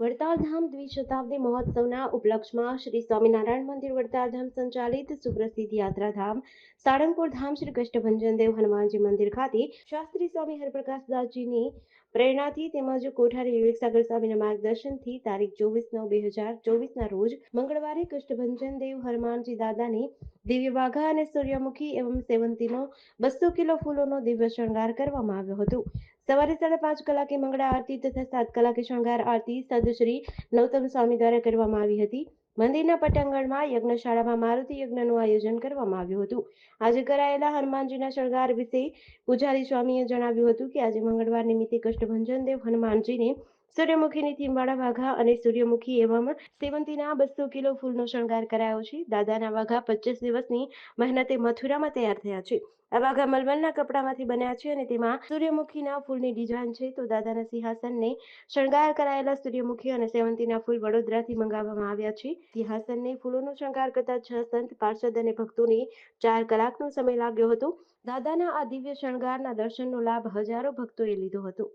વડતાલ ધામ દ્વિશતાબ્દી મહોત્સવના ઉપલક્ષમાં શ્રી સ્વામિનારાયણ મંદિર વડતાલધામ સંચાલિત સુપ્રસિદ્ધ યાત્રાધામ સાળંગપુર ધામ શ્રી કષ્ટભંજન દેવ હનુમાનજી મંદિર ખાતે શાસ્ત્રી સ્વામી હરપ્રકાશદાસજીની પ્રેરણાથી તેમજ કોઠારી વિવેકસાગર સ્વામીના માર્ગદર્શનથી તારીખ ચોવીસ નવ બે હજાર ચોવીસના રોજ મંગળવારે કષ્ટભંજન દેવ હનુમાનજી દાદાની દિવ્ય વાઘા અને સૂર્યમુખી એવં સેવંતીનો બસો કિલો ફૂલોનો દિવ્ય શણગાર કરવામાં આવ્યો હતો. સવારે સાડા પાંચ કલાકે મંગળા આરતી તથા સાત કલાકે શણગાર આરતી સદશ્રી નૌતમ સ્વામી દ્વારા કરવામાં આવી હતી. મંદિરના પટાંગણમાં યજ્ઞશાળામાં મારુતિ યજ્ઞનું આયોજન કરવામાં આવ્યું હતું. આજે કરાયેલા હનુમાનજીના શણગાર વિશે પૂજારી સ્વામીએ જણાવ્યું હતું કે આજે મંગળવાર નિમિત્તે કષ્ટભંજન દેવ હનુમાનજીને સૂર્યમુખીની થીમવાળા વાઘા અને સૂર્યમુખી એવામાં સેવંતીના બસો કિલો ફૂલનો શણગાર કરાયો છે. દાદાના વાઘા પચીસ દિવસની મહેનતે મથુરામાં તૈયાર થયા છે. આ વાઘા મલમલના કપડામાંથી બન્યા છે અને તેમાં સૂર્યમુખીના ફૂલની ડિઝાઇન છે. તો દાદાના સિંહાસનને શણગાર કરાયેલા સૂર્યમુખી અને સેવંતીના ફૂલ વડોદરાથી મંગાવવામાં આવ્યા છે. સિંહાસનને ફૂલોનો શણગાર કરતા છ સંત, પાર્ષદ અને ભક્તોને ચાર કલાકનો સમય લાગ્યો હતો. દાદાના આ દિવ્ય શણગારના દર્શનનો લાભ હજારો ભક્તોએ લીધો હતો.